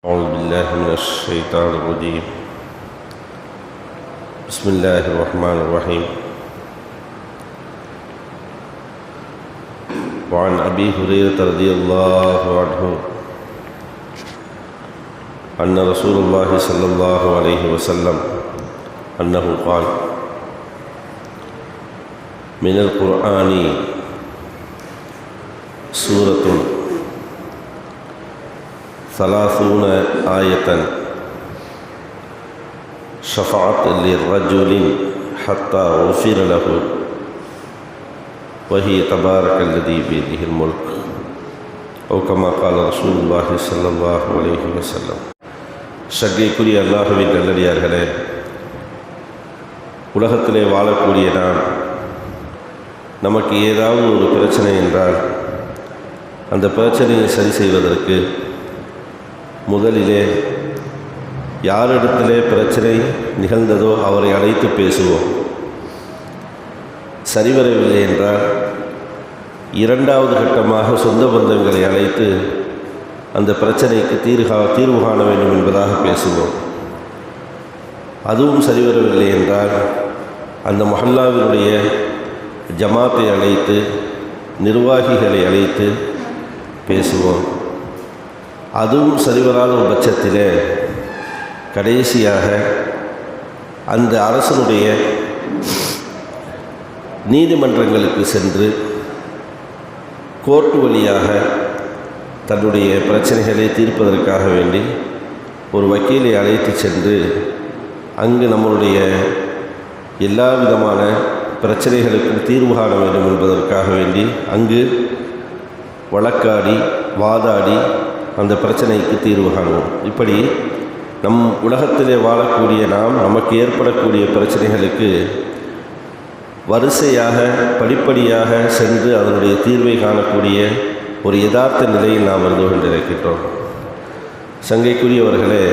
أعوذ بالله من الشيطان الرجيم. بسم الله الرحمن الرحيم. وعن أبي هريرة رضي الله عنه أن رسول الله صلى الله عليه وسلم أنه قال من القرآن سورة ثلاثون آية شفعت للرجل حتى غفر له وهي تبارك الذي بيده الملك أو كما قال رسول الله صلى الله عليه وسلم சங்கைக்குரிய அல்லாஹுவின் நல்லடியார்களே உலகத்திலே வாழக்கூடிய நாம் நமக்கு ஏதாவது ஒரு பிரச்சனை என்றால் அந்த பிரச்சனையை சரி செய்வதற்கு முதலிலே யாரிடத்திலே பிரச்சனை நிகழ்ந்ததோ அவரை அழைத்து பேசுவோம். சரிவரவில்லை என்றால் இரண்டாவது கட்டமாக சொந்த பந்தங்களை அழைத்து அந்த பிரச்சனைக்கு தீர்கா தீர்வு காண வேண்டும் என்பதாக பேசுவோம். அதுவும் சரிவரவில்லை என்றால் அந்த மஹல்லாவினுடைய ஜமாத்தை அழைத்து நிர்வாகிகளை அழைத்து பேசுவோம். அதுவும் சரிவராத ஒரு பட்சத்தில் கடைசியாக அந்த அரசனுடைய நீதிமன்றங்களுக்கு சென்று கோர்ட்டு வழியாக தன்னுடைய பிரச்சனைகளை தீர்ப்பதற்காக வேண்டி ஒரு வக்கீலை அழைத்து சென்று அங்கு நம்மளுடைய எல்லா விதமான பிரச்சனைகளுக்கும் தீர்வு காண வேண்டும் என்பதற்காக வேண்டி அங்கு வழக்காடி வாதாடி அந்த பிரச்சனைக்கு தீர்வு காணுவோம் இப்படி நம் உலகத்திலே வாழக்கூடிய நாம் நமக்கு ஏற்படக்கூடிய பிரச்சனைகளுக்கு வரிசையாக படிப்படியாக சென்று அதனுடைய தீர்வை காணக்கூடிய ஒரு யதார்த்த நிலையில் நாம் இருந்து கொண்டிருக்கின்றோம் சங்கைக்குரியவர்களே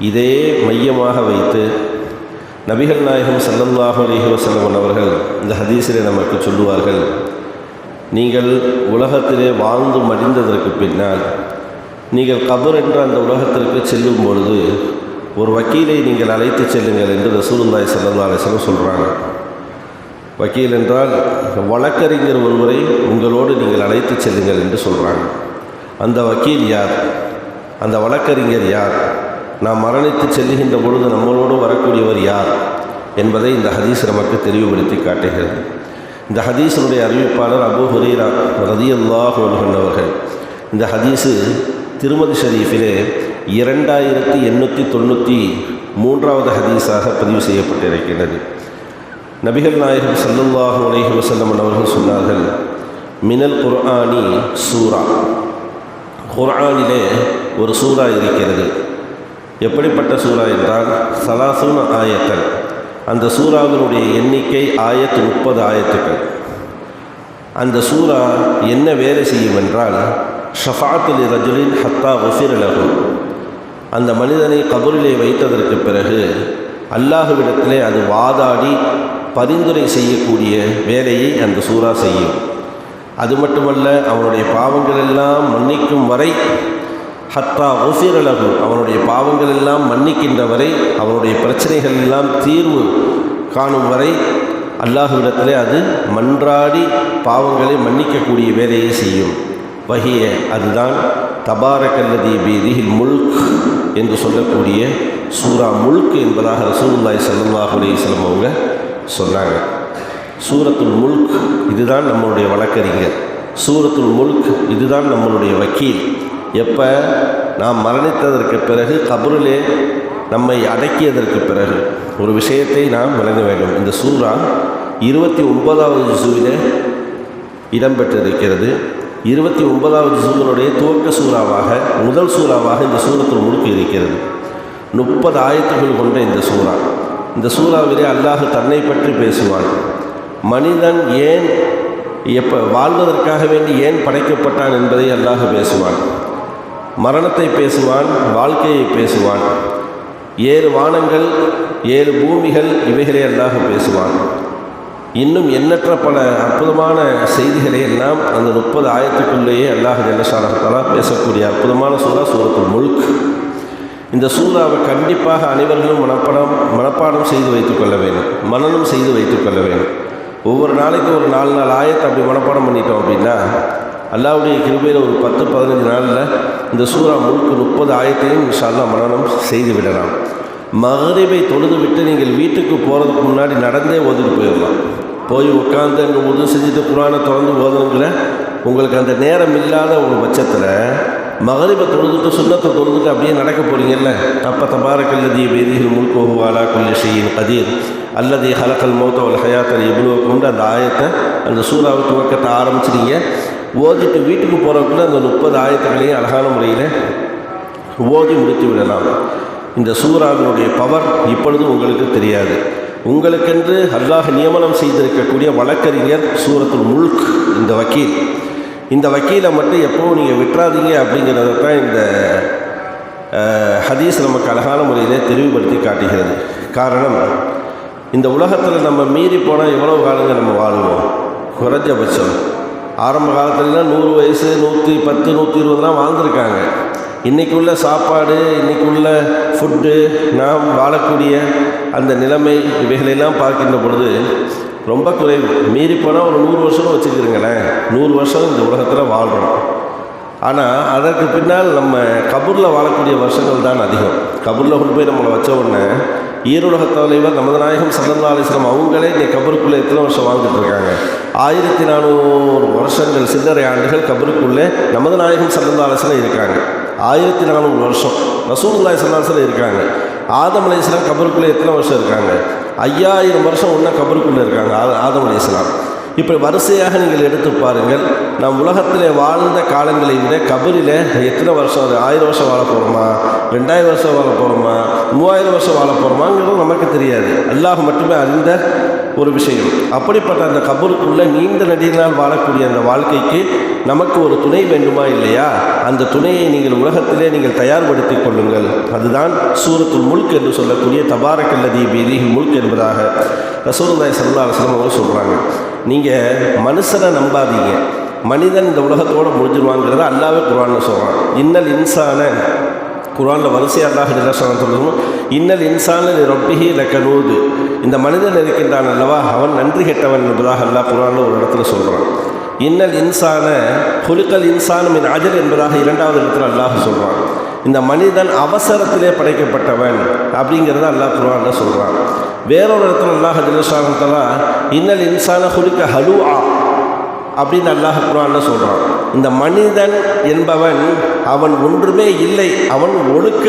இதே மையமாக வைத்து நபிகள் நாயகம் சல்லல்லாஹு அலைஹி வஸல்லம் அவர்கள் இந்த ஹதீஸிலே நமக்கு சொல்லுவார்கள் நீங்கள் உலகத்திலே வாழ்ந்து மடிந்ததற்கு பின்னால் நீங்கள் கபர் என்ற அந்த உலகத்திற்கு செல்லும் பொழுது ஒரு வக்கீலை நீங்கள் அழைத்து செல்லுங்கள் என்று ரசூலுல்லாய் சல்லா அலிஸ்லம் சொல்கிறாங்க வக்கீல் என்றால் வழக்கறிஞர் ஒருவரை உங்களோடு நீங்கள் அழைத்து செல்லுங்கள் என்று சொல்கிறாங்க அந்த வக்கீல் யார்? அந்த வழக்கறிஞர் யார்? நாம் மரணித்து செல்லுகின்ற பொழுது நம்மளோடு வரக்கூடியவர் யார்? என்பதை இந்த ஹதீஸ் நமக்கு தெளிவுபடுத்தி காட்டுகிறது. இந்த ஹதீஸனுடைய அறிவிப்பாளர் அபு ஹுரீரா ரதி அல்லாஹ் அவர்கள். இந்த ஹதீஸு திருமதி ஷரீஃபிலே இரண்டாயிரத்தி எண்ணூற்றி தொண்ணூற்றி மூன்றாவது ஹதீஸாக பதிவு செய்யப்பட்டிருக்கிறது நபிகள் நாயகம் சல்லுல்லாஹு அலைஹி வசல்லம் அவர்கள் சொன்னார்கள் மினல் குர்ஆனி சூரா. குர்ஆனிலே ஒரு சூறா இருக்கிறது. எப்படிப்பட்ட சூறா என்றால் சலாசூன ஆயத்தன் அந்த சூறாவினுடைய எண்ணிக்கை ஆயத்து முப்பது ஆயத்துக்கள். அந்த சூறா என்ன வேலை செய்யும் என்றால் ஷஃபாத்துல் ரஜுலின் ஹத்தா ஒஃபிர் அந்த மனிதனை கபூரிலே வைத்ததற்கு பிறகு அல்லாஹுவிடத்திலே அது வாதாடி பரிந்துரை செய்யக்கூடிய வேலையை அந்த சூறா செய்யும். அது மட்டுமல்ல அவனுடைய பாவங்கள் எல்லாம் மன்னிக்கும் வரை ஹத்தா ஒஃபிரலகு அவனுடைய பாவங்கள் எல்லாம் மன்னிக்கின்ற வரை அவனுடைய பிரச்சனைகள் எல்லாம் தீர்வு காணும் வரை அல்லாஹுவிடத்திலே அது மன்றாடி பாவங்களை மன்னிக்கக்கூடிய வேலையை செய்யும். வகிய அதுதான் தபாரக்கல்லதி பீதிஹில் முல்க் என்று சொல்லக்கூடிய சூரா முல்க் என்பதாக ரசூலுல்லாய் சல்லாஹ் அலையம் அவங்க சொன்னாங்க. சூரத்துல் முல்க் இதுதான் நம்மளுடைய வழக்கறிஞர். சூரத்துல் முல்க் இதுதான் நம்மளுடைய வக்கீல். எப்போ? நாம் மரணித்ததற்கு பிறகு கபருலே நம்மை அடக்கியதற்கு பிறகு. ஒரு விஷயத்தை நாம் விளங்க வேண்டும். இந்த சூறா இருபத்தி ஒன்பதாவது ஜூவிலே இடம்பெற்றிருக்கிறது. இருபத்தி ஒன்பதாவது சூரனுடைய துவக்க சூறாவாக முதல் சூறாவாக இந்த சூரத்தில் முழுக்க இருக்கிறது. முப்பது ஆயத்துகள் கொண்ட இந்த சூறா. இந்த சூறாவிலே அல்லாஹ் தன்னை பற்றி பேசுவான். மனிதன் ஏன் எப்போ வாழ்வதற்காக வேண்டி ஏன் படைக்கப்பட்டான் என்பதை அல்லாஹ் பேசுவான். மரணத்தை பேசுவான் வாழ்க்கையை பேசுவான். ஏழு வானங்கள் ஏழு பூமிகள் இவைகளை அல்லாஹ் பேசுவான். இன்னும் எண்ணற்ற பல அற்புதமான செய்திகளை எல்லாம் அந்த முப்பது ஆயத்துக்குள்ளேயே அல்லாஹ் ஜல்லஷாலா பேசக்கூடிய அற்புதமான சூறா சூரத்துல் முழுக் இந்த சூறாவை கண்டிப்பாக அனைவர்களும் மனப்பாடம் மனப்பாடம் செய்து வைத்துக்கொள்ள வேண்டும். மனனம் செய்து வைத்துக்கொள்ள வேண்டும். ஒவ்வொரு நாளைக்கு ஒரு நாலு நாள் ஆயத்தை அப்படி மனப்பாடம் பண்ணிட்டோம் அப்படின்னா அல்லாவுடைய கிருபையில் ஒரு பத்து பதினஞ்சு நாளில் இந்த சூறா முழுக்க முப்பது ஆயத்தையும் இன்ஷால்லா மரணம் செய்து விடலாம். மகரிபை தொழுது விட்டு நீங்கள் வீட்டுக்கு போகிறதுக்கு முன்னாடி நடந்தே ஓதிட்டு போயிடலாம். போய் உட்காந்து அங்கே உதவி செஞ்சுட்டு குரானை திறந்து ஓதணுங்கிற உங்களுக்கு அந்த நேரம் இல்லாத ஒரு பட்சத்தில் மகரிபை தொழுதுட்டு சுண்ணத்தை தொழுதுட்டு அப்படியே நடக்க போகிறீங்கல்ல அப்போ தபாரக்கல்லதி வேதிகள் முழுக்கோகுவாலா வாலா குல்லி கதீர். அல்லது ஹலக்கல் மௌத்தவல் ஹயாத்தல் இவ்வளோ கொண்டு அந்த ஆயத்தை அந்த சூறாவை துவக்கத்தை ஆரம்பிச்சிட்டீங்க. ஓதிட்டு வீட்டுக்கு போகிறவங்களும் அந்த முப்பது ஆயத்துக்களையும் அழகான முறையில் ஓதி முடித்து விடலாம். இந்த சூறாவினுடைய பவர் இப்பொழுது உங்களுக்கு தெரியாது. உங்களுக்கென்று அல்லாஹ் நியமனம் செய்திருக்கக்கூடிய வழக்கறிஞர் சூரத்துல் முல்க் இந்த வக்கீல். இந்த வக்கீலை மட்டும் எப்போவும் நீங்கள் விட்டுறாதீங்க அப்படிங்கிறத தான் இந்த ஹதீஸ் நமக்கு அழகான முறையிலே தெளிவுபடுத்தி காட்டுகிறது. காரணம் இந்த உலகத்தில் நம்ம மீறி போனால் எவ்வளோ காலங்கள் நம்ம வாழுவோம்? குறைஞ்சபட்சம். ஆரம்ப காலத்துலலாம் நூறு வயசு நூற்றி பத்து நூற்றி இருபதுலாம் வாழ்ந்துருக்காங்க. இன்றைக்கி உள்ள சாப்பாடு இன்றைக்கி உள்ள ஃபுட்டு நாம் வாழக்கூடிய அந்த நிலைமை இவைகளெல்லாம் பார்க்கின்ற பொழுது ரொம்ப குறைவு. மீறி போனால் ஒரு நூறு வருஷம் வச்சுக்கிறீங்களேன் நூறு வருஷம் இந்த உலகத்தில் வாழ்கிறோம் ஆனால் அதற்கு பின்னால் நம்ம கபூரில் வாழக்கூடிய வருஷங்கள் தான் அதிகம். கபூரில் கொண்டு போய் நம்மளை வச்ச உடனே ஈருலக தலைவர் நமது நாயகம் சல்லல்லா அலிஸ்லாம் அவங்களே இங்கே கபருக்குள்ளே எத்தனை வருஷம் வாழ்ந்துட்டு இருக்காங்க? ஆயிரத்தி நானூறு வருஷங்கள் சில்லறை ஆண்டுகள் கபருக்குள்ளே நமது நாயகம் சல்லல்லா அலிஸ்லாம் இருக்காங்க. ஆயிரத்தி நானூறு வருஷம் ரசூலுல்லாஹி சல்லாஹில் இருக்காங்க. ஆதம் அலையாம் கபருக்குள்ளே எத்தனை வருஷம் இருக்காங்க? ஐயாயிரம் வருஷம் ஒன்றா கபருக்குள்ளே இருக்காங்க ஆ- ஆதம் அலையாம் இப்படி வரிசையாக நீங்கள் எடுத்து பாருங்கள். நம் உலகத்தில் வாழ்ந்த காலங்களை விட கபரில் எத்தனை வருஷம்? ஒரு ஆயிரம் வருஷம் வாழ போகிறோமா ரெண்டாயிரம் வருஷம் வாழ போகிறோமா மூவாயிரம் வருஷம் வாழ போகிறோமாங்கிறது நமக்கு தெரியாது. அல்லாஹ் மட்டுமே அறிந்த ஒரு விஷயம். அப்படிப்பட்ட அந்த கபருக்குள்ளே நீண்ட நெடியினால் வாழக்கூடிய அந்த வாழ்க்கைக்கு நமக்கு ஒரு துணை வேண்டுமா இல்லையா? அந்த துணையை நீங்கள் உலகத்திலே நீங்கள் தயார்படுத்திக் கொள்ளுங்கள். அதுதான் சூரத்துல் முல்க் என்று சொல்லக்கூடிய தபாரக்கல்லதி பீதி முல்க் என்பதாக ரசூலுல்லாஹி சல்லா அலைஹி சொல்கிறாங்க நீங்கள் மனுஷனை நம்பாதீங்க. மனிதன் இந்த உலகத்தோடு முடிஞ்சிருவாங்கிறத அல்லாவே குர்ஆன்ல சொல்கிறான் இன்னல் இன்சான குரானில் வரிசை அல்லாஹ் ஜல்லஷான் சொல்லணும் இன்னல் இன்சான ரொப்பிஹி லக்கனூது இந்த மனிதன் இருக்கின்றான் அல்லவா? அவன் நன்றி கெட்டவன் என்பதாக அல்லாஹ் குரானில் ஒரு இடத்துல சொல்கிறான் இன்னல் இன்சான குலுக்கல் இன்சானம் மின் அஜர் என்பதாக இரண்டாவது இடத்துல அல்லாஹ் சொல்கிறான் இந்த மனிதன் அவசரத்திலே படைக்கப்பட்டவன் அப்படிங்கிறத அல்லாஹ் குருவான்னு சொல்கிறான் வேறொரு இடத்துல அல்லாஹ் ஜல்லஷானத்தலா இன்னல் இன்சான குலுக்க ஹலுவா அப்படின்னு அல்லாஹ் குரான்னு சொல்கிறான் இந்த மனிதன் என்பவன் அவன் ஒன்றுமே இல்லை. அவன் ஒழுக்க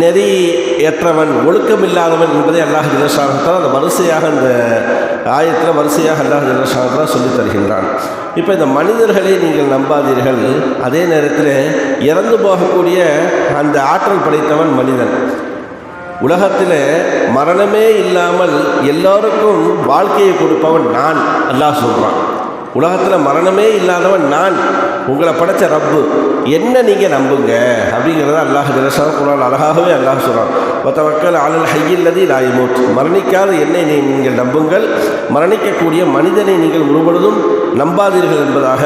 நெறி ஏற்றவன் ஒழுக்கம் இல்லாதவன் என்பதை அல்லாஹ் ஜலசாகத்தான் அந்த வரிசையாக அந்த ஆயத்தில் வரிசையாக அல்லாஹ் ஜலசாகத்தான் சொல்லித் தருகின்றான். இப்போ இந்த மனிதர்களை நீங்கள் நம்பாதீர்கள். அதே நேரத்தில் இறந்து போகக்கூடிய அந்த ஆற்றல் படைத்தவன் மனிதன். உலகத்தில் மரணமே இல்லாமல் எல்லோருக்கும் வாழ்க்கையை கொடுப்பவன் நான் அல்லாஹ் சொல்கிறான் உலகத்தில் மரணமே இல்லாதவன் நான் உங்களை படைச்ச ரப்பு. என்ன நீங்கள் நம்புங்க? அப்படிங்கிறத அல்லாஹ் ஜலசான குரான் அழகாகவே அல்லாஹ் சொல்கிறான் மற்ற மக்கள் ஆளல் ஹையில்லதி லாயமூத் மரணிக்காத என்னை நீ- நீங்கள் நம்புங்கள். மரணிக்கக்கூடிய மனிதனை நீங்கள் ஒருபொழுதும் நம்பாதீர்கள் என்பதாக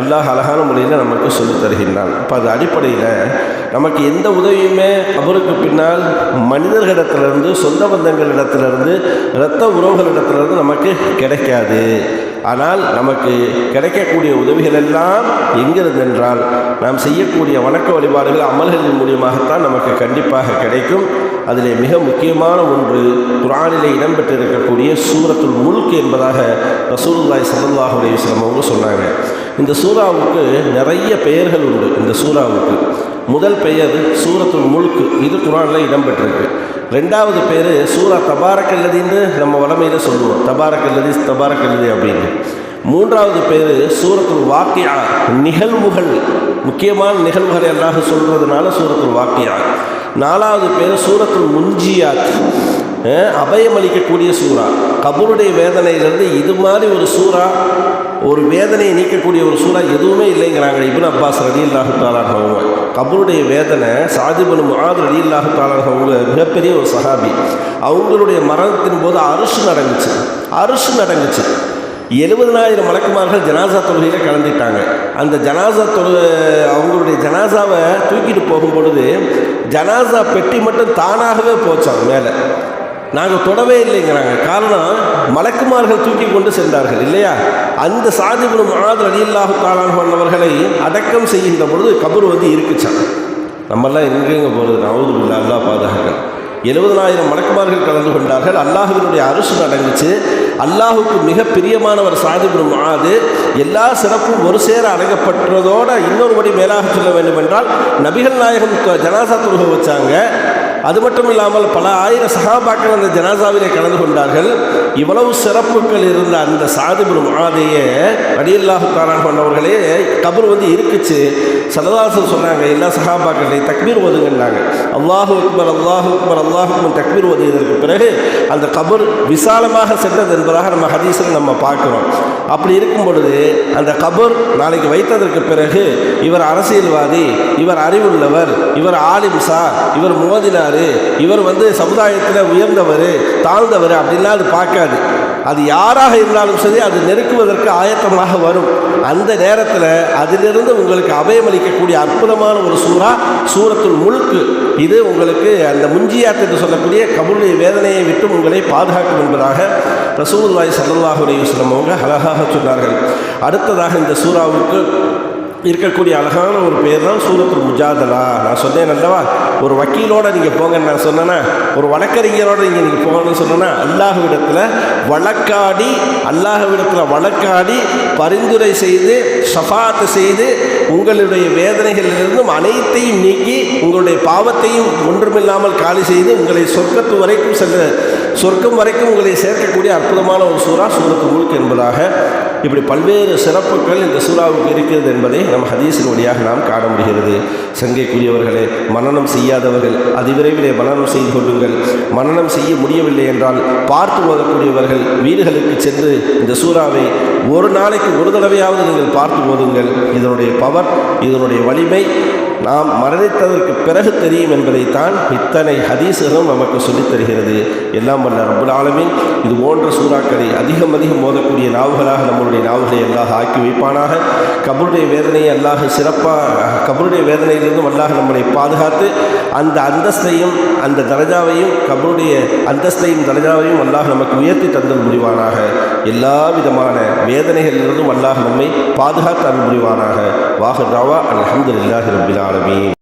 அல்லாஹ் அழகான முறையில் நமக்கு சொல்லித் தருகின்றான். அப்போ அது அடிப்படையில் நமக்கு எந்த உதவியுமே அவருக்கு பின்னால் மனிதர்களிடத்திலிருந்து சொந்த பந்தங்களிடத்திலிருந்து இரத்த உறவுகளிடத்திலிருந்து நமக்கு கிடைக்காது. ஆனால் நமக்கு கிடைக்கக்கூடிய உதவிகள் எல்லாம் எங்கிருந்து என்றால் நாம் செய்யக்கூடிய வணக்க வழிபாடுகள் அமல்களின் மூலியமாகத்தான் நமக்கு கண்டிப்பாக கிடைக்கும். அதிலே மிக முக்கியமான ஒன்று குரானிலே இடம்பெற்றிருக்கக்கூடிய சூரத்துல் முல்க் என்பதாக ரசூலுல்லாஹி ஸல்லல்லாஹு அலைஹி அவங்க சொன்னாங்க. இந்த சூறாவுக்கு நிறைய பெயர்கள் உண்டு. இந்த சூறாவுக்கு முதல் பெயர் சூரத்துல் முல்க். இது குரானில் இடம்பெற்றிருக்கு. ரெண்டாவது பேர் சூரா தபாரக்கல்லதின்னு நம்ம வளமையில் சொல்லுவோம். தபாரக்கல்லதி தபாரக்கல்லதி அப்படின்னு. மூன்றாவது பேர் சூரத்துல் வாக்கியா. நிகழ்வுகள். முக்கியமான நிகழ்வுகளை எல்லாம் சொல்கிறதுனால சூரத்துல் வாக்கியா. நாலாவது பேர் சூரத்துல் முன்ஜியாத். அபயமளிக்கக்கூடிய சூறா. கபருடைய வேதனையிலிருந்து இது மாதிரி ஒரு சூறா ஒரு வேதனையை நீக்கக்கூடிய ஒரு சூறா எதுவுமே இல்லைங்கிறாங்க இப்னு அப்பாஸ் ரதி இல்லாஹு தாலானவங்க கபருடைய வேதனை சாதிபன் முகாது அலி இல்லாஹு தாலானவங்க மிகப்பெரிய ஒரு சஹாபி. அவங்களுடைய மரணத்தின் போது அரிசு நடந்துச்சு. அரிசு நடந்துச்சு. எழுபதனாயிரம் மலக்குமார்கள் ஜனாசா தொழுகையில் கலந்துட்டாங்க. அந்த ஜனாசா தொழு அவங்களுடைய ஜனாசாவை தூக்கிட்டு போகும் பொழுது ஜனாசா பெட்டி மட்டும் தானாகவே போச்சாங்க மேலே. நாங்கள் தொடவே இல்லைங்கிறாங்க. காரணம் மலக்குமார்கள் தூக்கி கொண்டு சென்றார்கள் இல்லையா? அந்த சாதிபுரம் ஆதர் அலியல்லாஹு காலான் பண்ணவர்களை அடக்கம் செய்கின்ற பொழுது கபர் வந்து இருக்குச்சான் நம்மெல்லாம் எங்கெங்க போகிறது நவது இல்லை அல்லா பாதுகாக்கள் எழுபதனாயிரம் மலக்குமார்கள் கலந்து கொண்டார்கள். அல்லாஹுவினுடைய அரசு நடந்துச்சு. அல்லாஹுக்கு மிக பிரியமானவர் சாதிபுரம் ஆது எல்லா சிறப்பும் ஒரு சேர அடங்கப்பட்டதோடு இன்னொரு படி மேலாக சொல்ல வேண்டும் என்றால் நபிகள் நாயகம் ஜனாசா துருக வச்சாங்க. அது மட்டும் இல்லாமல் பல ஆயிரம் சகாபாக்கள் அந்த ஜனாசாவிலே கலந்து கொண்டார்கள். இவ்வளவு சிறப்புகள் இருந்த அந்த சாதிபுரம் மாதைய அடியல்லாஹு தாரான் கொண்டவர்களே கபர் வந்து இருக்குச்சு. சரதாசன் சொன்னாங்க எல்லா சகாபாக்களையும் தக்பீர் ஓதுங்கன்னாங்க. அல்லாஹு அக்பர் அல்லாஹு அக்பர் அல்லாஹு அக்பர் தக்பீர் ஓதியதற்கு பிறகு அந்த கபர் விசாலமாக சென்றது என்பதாக நம்ம ஹதீஸில் நம்ம பார்க்குறோம். அப்படி இருக்கும் பொழுது அந்த கபர் நாளைக்கு வைத்ததற்கு பிறகு இவர் அரசியல்வாதி இவர் அறிவுள்ளவர் இவர் ஆலிம்சா இவர் மோதினார் இவர் வந்து சமுதாயத்தில் உயர்ந்தவர் தாழ்ந்தவர் அப்படின்லாம் அது பார்க்காது. அது யாராக இருந்தாலும் சரி அது நெருக்குவதற்கு ஆயத்தமாக வரும். அந்த நேரத்தில் அதிலிருந்து உங்களுக்கு அபயமளிக்கக்கூடிய அற்புதமான ஒரு சூறா சூரத்தில் முழுக்கு இது உங்களுக்கு அந்த முஞ்சியாத் என்று சொல்லக்கூடிய கபுளுடைய வேதனையை விட்டு உங்களை பாதுகாக்கும் என்பதாக ரசூலுல்லாஹி ஸல்லல்லாஹு அலைஹி வஸல்லம் அவங்க அழகாக சொன்னார்கள். அடுத்ததாக இந்த சூறாவுக்கு இருக்கக்கூடிய அழகான ஒரு பேர் தான் சூரத்துல் முஜாதலா. நான் சொன்னேன் அல்லவா ஒரு வக்கீலோட நீங்கள் போங்கன்னு நான் சொன்னேன்னா ஒரு வழக்கறிஞரோட நீங்கள் நீங்கள் போகணும்னு சொன்னேன்னா அல்லாஹ்விடத்தில் வழக்காடி அல்லாஹ்விடத்தில் வழக்காடி பரிந்துரை செய்து ஷஃபாத்து செய்து உங்களுடைய வேதனைகளிலிருந்தும் அனைத்தையும் நீக்கி உங்களுடைய பாவத்தையும் ஒன்றுமில்லாமல் காலி செய்து உங்களை சொர்க்கத்து வரைக்கும் செல்ல சொர்க்கம் வரைக்கும் உங்களை சேர்க்கக்கூடிய அற்புதமான ஒரு சூறா சூரத்து முழுக்க என்பதாக இப்படி பல்வேறு சிறப்புகள் இந்த சூறாவுக்கு இருக்கிறது என்பதை நம் ஹதீஸின் வழியாக நாம் காண முடிகிறது. சங்கைக்குரியவர்களே மனநம் செய்யாதவர்கள் அதிவிரைவிலே மனநம் செய்து கொள்ளுங்கள். மனநம் செய்ய முடியவில்லை என்றால் பார்த்து ஓதக்கூடியவர்கள் வீடுகளுக்கு சென்று இந்த சூறாவை ஒரு நாளைக்கு ஒரு தடவையாவது நீங்கள் பார்த்து ஓதுங்கள். இதனுடைய பவர் இதனுடைய வலிமை நாம் மரணித்ததற்கு பிறகு தெரியும் என்பதைத்தான் இத்தனை ஹதீசுகளும் நமக்கு சொல்லித் தருகிறது. எல்லாம் வல்ல ரப்புல் ஆலமீன் இது போன்ற சூறாக்களை அதிகம் அதிகம் மோதக்கூடிய நாவுகளாக நம்மளுடைய நாவுகளை அல்லாஹ் ஆக்கி வைப்பானாக. கபருடைய வேதனையை அல்லாஹ் சிறப்பாக கபருடைய இருந்து வல்லாக நம்மளை பாதுகாத்து அந்த அந்தஸ்தையும் அந்த தரஜாவையும் கபருடைய அந்தஸ்தையும் தரஜாவையும் வல்லாக நமக்கு உயர்த்தி தந்தல் புரிவானாக எல்லா விதமான வேதனைகளிலிருந்தும் வல்லாக நம்மை பாதுகாத்து அருள் புரிவானாக வாஹர் ராவா அல்ஹம்துலில்லாஹி ரப்பில் ஆலமீன்.